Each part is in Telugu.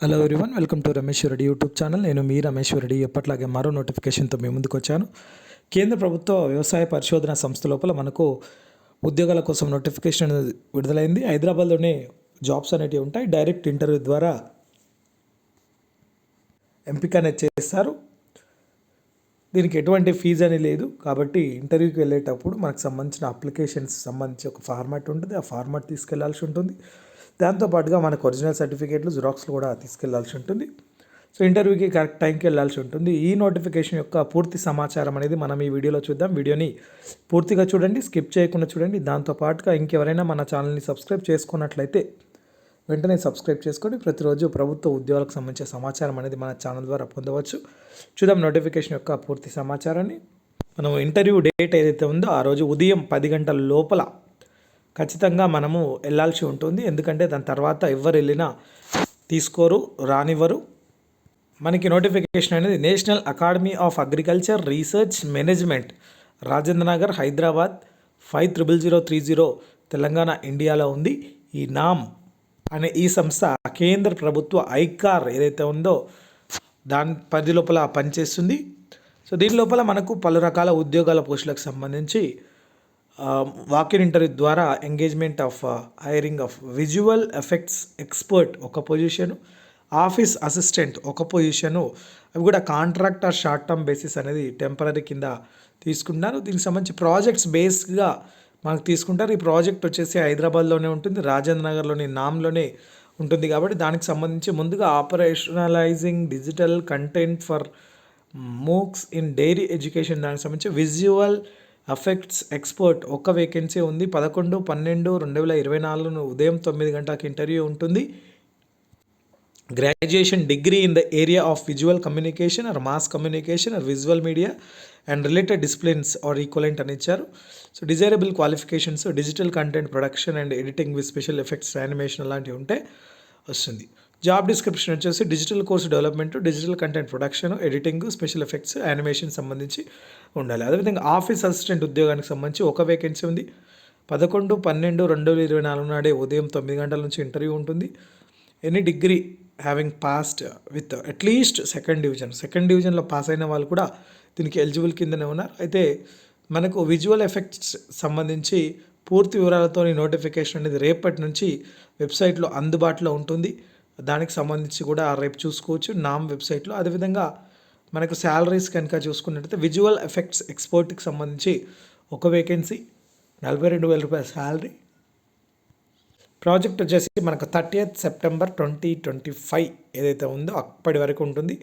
Hello everyone welcome to Ramesh Reddy YouTube channel నేను మీ రమేష్ రెడ్డి ఎప్పట్లాగే మరో నోటిఫికేషన్తో మీ ముందుకు వచ్చాను కేంద్ర ప్రభుత్వ వ్యవసాయ పరిశోధన సంస్థ లోపల మనకు ఉద్యోగాల కోసం నోటిఫికేషన్ విడుదలైంది. హైదరాబాద్లోనే జాబ్స్ అనేటివి ఉంటాయి. డైరెక్ట్ ఇంటర్వ్యూ ద్వారా ఎంపిక అనేది చేస్తారు. దీనికి ఎటువంటి ఫీజు అని లేదు. కాబట్టి ఇంటర్వ్యూకి వెళ్ళేటప్పుడు మనకు సంబంధించిన అప్లికేషన్స్ సంబంధించి ఒక ఫార్మాట్ ఉంటుంది. ఆ ఫార్మాట్ తీసుకెళ్ళాల్సి ఉంటుంది. దాంతోపాటుగా మనకు ఒరిజినల్ సర్టిఫికేట్లు జిరాక్స్లు కూడా తీసుకెళ్ళాల్సి ఉంటుంది. సో ఇంటర్వ్యూకి కరెక్ట్ టైంకి వెళ్ళాల్సి ఉంటుంది. ఈ నోటిఫికేషన్ యొక్క పూర్తి సమాచారం అనేది మనం ఈ వీడియోలో చూద్దాం. వీడియోని పూర్తిగా చూడండి స్కిప్ చేయకుండా చూడండి. దాంతోపాటుగా ఇంకెవరైనా మన ఛానల్ని సబ్స్క్రైబ్ చేసుకున్నట్లయితే వెంటనే సబ్స్క్రైబ్ చేసుకొని ప్రతిరోజు ప్రభుత్వ ఉద్యోగాలకు సంబంధించిన సమాచారం అనేది మన ఛానల్ ద్వారా పొందవచ్చు. చూద్దాం నోటిఫికేషన్ యొక్క పూర్తి సమాచారాన్ని. మనం ఇంటర్వ్యూ డేట్ ఏదైతే ఉందో ఆ రోజు ఉదయం పది గంటల లోపల ఖచ్చితంగా మనము వెళ్ళాల్సి ఉంటుంది. ఎందుకంటే దాని తర్వాత ఎవరు వెళ్ళినా తీసుకోరు రానివ్వరు. మనకి నోటిఫికేషన్ అనేది national academy of agriculture research management Rajendra Nagar Hyderabad five triple zero three zero Telangana ఇండియాలో ఉంది. ఈ నామ్ అనే ఈ సంస్థ కేంద్ర ప్రభుత్వ ఐకార్ ఏదైతే ఉందో దాని పరిధి లోపల పనిచేస్తుంది. సో దీని లోపల మనకు పలు రకాల ఉద్యోగాల పోస్టులకు సంబంధించి వాకిన్ ఇంటర్వ్యూ ద్వారా engagement of hiring of visual effects expert ఒక పొజిషను ఆఫీస్ అసిస్టెంట్ ఒక పొజిషను అవి కూడా contract or short term basis అనేది టెంపరీ కింద తీసుకుంటున్నారు. దీనికి సంబంధించి ప్రాజెక్ట్స్ బేస్గా మనకు తీసుకుంటారు. ఈ ప్రాజెక్ట్ వచ్చేసి హైదరాబాద్లోనే ఉంటుంది రాజేంద్ర నగర్లోని నామ్లోనే ఉంటుంది కాబట్టి దానికి సంబంధించి ముందుగా operationalising digital content for MOOCs in dairy education దానికి సంబంధించి విజువల్ అఫెక్ట్స్ ఎక్స్పర్ట్ ఒక్క వేకెన్సీ ఉంది. పదకొండు పన్నెండు రెండు వేల ఇరవై నాలుగు ఉదయం తొమ్మిది గంటలకు ఇంటర్వ్యూ ఉంటుంది. Graduation degree in the area of visual communication or mass communication or visual media and related disciplines or equivalent అని ఇచ్చారు. So desirable qualifications digital content production and editing with special effects animation లాంటివి ఉంటే వస్తుంది. జాబ్ డిస్క్రిప్షన్ వచ్చేసి digital course development digital content production editing special effects animation సంబంధించి ఉండాలి. అదేవిధంగా ఆఫీస్ అసిస్టెంట్ ఉద్యోగానికి సంబంధించి ఒక వేకెన్సీ ఉంది. పదకొండు పన్నెండు రెండు వేల ఇరవై నాలుగు నాడే ఉదయం తొమ్మిది గంటల నుంచి ఇంటర్వ్యూ ఉంటుంది. Any degree having passed with at least second division. Second డివిజన్లో పాస్ అయిన వాళ్ళు కూడా దీనికి ఎలిజిబుల్ కిందనే ఉన్నారు. అయితే మనకు విజువల్ ఎఫెక్ట్స్ సంబంధించి పూర్తి వివరాలతో నోటిఫికేషన్ అనేది రేపటి నుంచి వెబ్సైట్లో అందుబాటులో ఉంటుంది. దానికి సంబంధించి కూడా రేపు చూసుకోవచ్చు. నామ్ వెబ్సైట్లో. అదేవిధంగా మనకు శాలరీస్ కనుక చూసుకున్నట్టయితే విజువల్ ఎఫెక్ట్స్ ఎక్స్పోర్ట్కి సంబంధించి ఒక వేకెన్సీ నలభై రెండు వేల రూపాయల శాలరీ ప్రాజెక్ట్ వచ్చేసి మనకు thirty September twenty twenty five ఏదైతే ఉందో అప్పటి వరకు ఉంటుంది.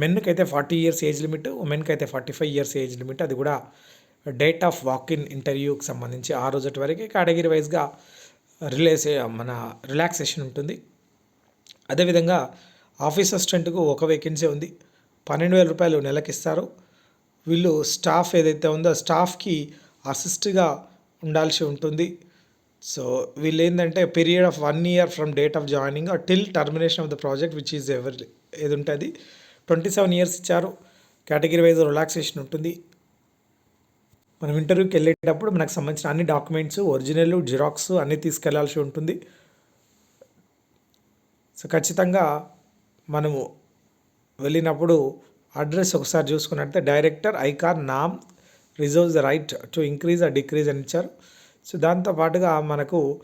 మెన్కి అయితే ఫార్టీ ఇయర్స్ ఏజ్ లిమిట్ ఉమెన్కి అయితే forty five years age limit. అది కూడా డేట్ ఆఫ్ వాక్ ఇన్ ఇంటర్వ్యూకి సంబంధించి ఆ రోజు వరకు. కేటగిరీ వైజ్గా రిలేస్ మన రిలాక్సేషన్ ఉంటుంది. అదేవిధంగా ఆఫీస్ అసిస్టెంట్కు ఒక వేకెన్సీ ఉంది. పన్నెండు వేల రూపాయలు నెలకి ఇస్తారు వీళ్ళు స్టాఫ్ ఏదైతే ఉందో స్టాఫ్కి అసిస్ట్గా ఉండాల్సి ఉంటుంది. సో వీళ్ళు ఏంటంటే period of one year from date of joining till termination of the project which is ever ఏది ఉంటుంది ట్వంటీ సెవెన్ ఇయర్స్ ఇచ్చారు. కేటగిరీ వైజ్ రిలాక్సేషన్ ఉంటుంది. మనం ఇంటర్వ్యూకి వెళ్ళేటప్పుడు మనకు సంబంధించిన అన్ని డాక్యుమెంట్స్ ఒరిజినల్ జిరాక్స్ అన్నీ తీసుకెళ్ళాల్సి ఉంటుంది. సో ఖచ్చితంగా మనము వెళ్ళినప్పుడు అడ్రస్ ఒకసారి చూసుకున్నట్లయితే director ICAR NAM reserves the right to increase or decrease అని ఇచ్చారు. సో దాంతో పాటుగా మనకు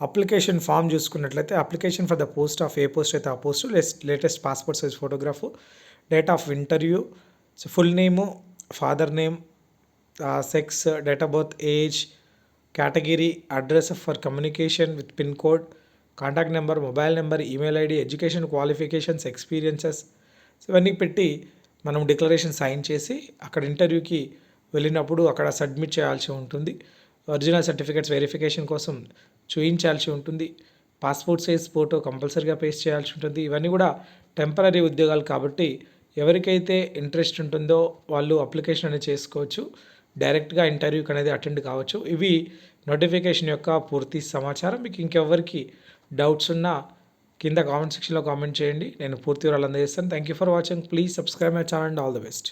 అప్లికేషన్ ఫామ్ చూసుకున్నట్లయితే application for the post of a post అయితే ఆ post latest passport size photograph date of interview so full name father name sex date of birth age category address for communication with pin code contact number mobile number email ID education qualifications experiences ఇవన్నీ పెట్టి మనం డిక్లరేషన్ సైన్ చేసి అక్కడ ఇంటర్వ్యూకి వెళ్ళినప్పుడు అక్కడ సబ్మిట్ చేయాల్సి ఉంటుంది. ఒరిజినల్ సర్టిఫికేట్స్ వెరిఫికేషన్ కోసం చూయించాల్సి ఉంటుంది. పాస్పోర్ట్ సైజ్ ఫోటో కంపల్సరీగా పేస్ట్ చేయాల్సి ఉంటుంది. ఇవన్నీ కూడా టెంపరీ ఉద్యోగాలు కాబట్టి ఎవరికైతే ఇంట్రెస్ట్ ఉంటుందో వాళ్ళు అప్లికేషన్ అనేది చేసుకోవచ్చు. డైరెక్ట్గా ఇంటర్వ్యూకి అనేది అటెండ్ కావచ్చు. ఇవి నోటిఫికేషన్ యొక్క పూర్తి సమాచారం. మీకు ఇంకెవరికి డౌట్స్ ఉన్నా కింద కామెంట్ సెక్షన్లో కామెంట్ చేయండి. నేను పూర్తి వివరాలు అందజేస్తాను. Thank you for watching please subscribe my channel and all the best